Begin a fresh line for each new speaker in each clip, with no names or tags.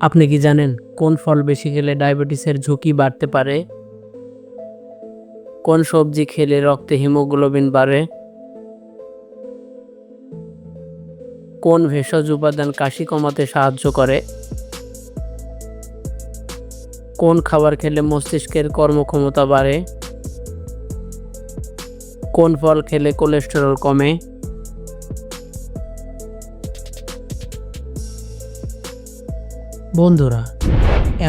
আপনি কি জানেন কোন ফল বেশি খেলে ডায়াবেটিসের ঝুঁকি বাড়তে পারে? কোন সবজি খেলে রক্তে হিমোগ্লোবিন বাড়ে? কোন ভেষজ উপাদান কাশি কমাতে সাহায্য করে? কোন খাবার খেলে মস্তিষ্কের কর্মক্ষমতা বাড়ে? কোন ফল খেলে কোলেস্টেরল কমে? বন্ধুরা,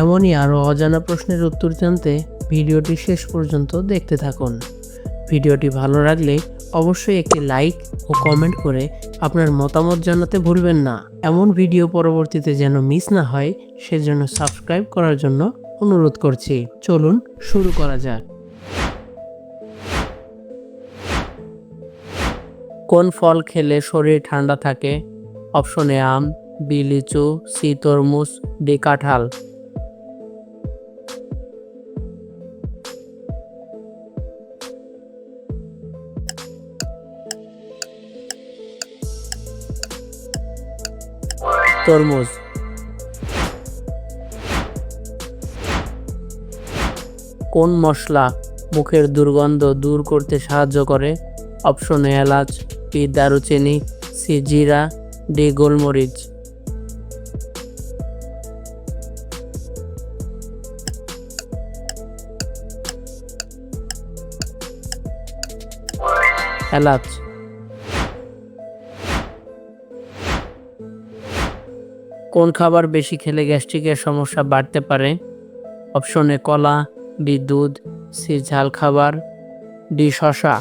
এমনই আরও অজানা প্রশ্নের উত্তর জানতে ভিডিওটি শেষ পর্যন্ত দেখতে থাকুন। ভিডিওটি ভালো লাগলে অবশ্যই একটি লাইক ও কমেন্ট করে আপনার মতামত জানাতে ভুলবেন না। এমন ভিডিও পরবর্তীতে যেন মিস না হয়, সেজন্য সাবস্ক্রাইব করার জন্য অনুরোধ করছি। চলুন শুরু করা যাক। কোন ফল খেলে শরীর ঠান্ডা থাকে? অপশনে আম বি লিচু সি তরমুজ। ডি কাঁঠাল তরমুজ কোন মশলা মুখের দুর্গন্ধ দূর করতে সাহায্য করে? অপশন এলাচ, পি দারুচিনি, সি জিরা, ডি গোলমরিচ। এলাচ। কোন খাবার বেশি খেলে গ্যাস্ট্রিকের সমস্যা বাড়তে পারে? অপশনে কলা বি দুধ সি ঝাল খাবার, ডি শশা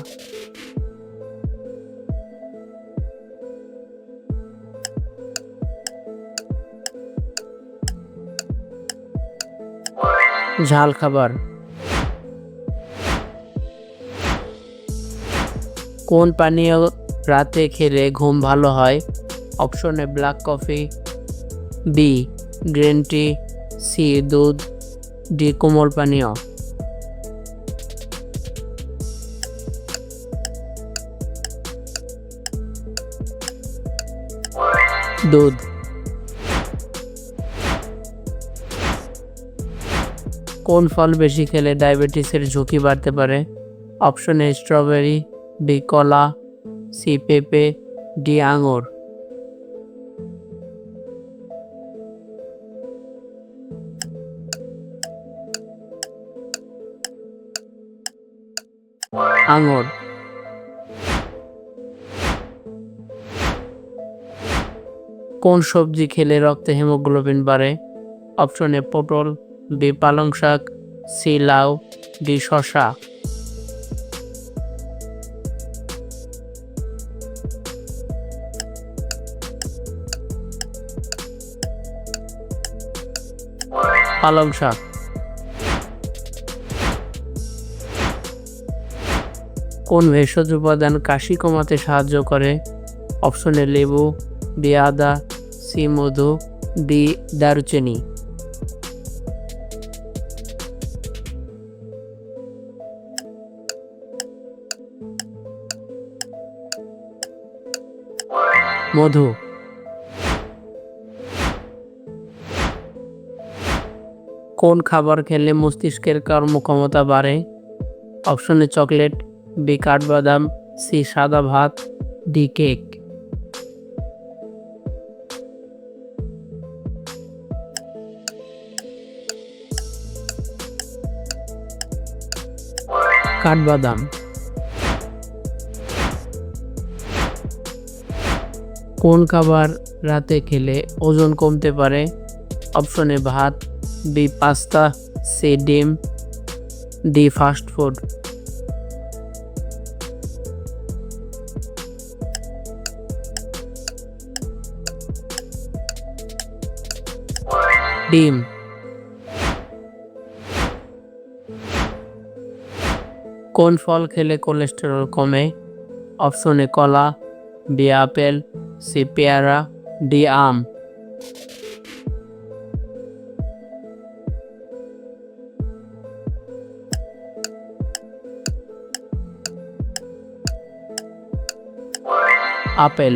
ঝাল খাবার। কোন পানীয় রাতে খেলে ঘুম ভালো হয়? অপশনে black coffee B green tea C দুধ ডি কোমল পানীয়। দুধ। কোন ফল বেশি খেলে ডায়াবেটিসের ঝুঁকি বাড়তে পারে? অপশন এ স্ট্রবেরি বি কলা সি পেঁপে ডি আঙুর। আঙুর কোন সবজি খেলে রক্তে হিমোগ্লোবিন বাড়ে? অপশন পটল, বি পালং শাক, সি লাউ, ডি শশা পালং শাক। কোন ভেষজ উপাদান কাশি কমাতে সাহায্য করে? অপশনে লেবু, বি, আদা, সি, মধু, ডি, দারুচিনি। মধু। কোন খাবার খেলে মস্তিষ্কের কর্মক্ষমতা বাড়ে? অপশনে চকলেট, বি কাঠবাদাম, সি সাদা ভাত, ডি কেক। কাঠবাদাম। কোন খাবার রাতে খেলে ওজন কমতে পারে? অপশনে ভাত বি পাস্তা সি ডিম ডি ফাস্ট ফুড। ডিম। কোন ফল খেলে কোলেস্টেরল কমে? অপশনে কলা বি আপেল, সি পেয়ারা ডি আম। আপেল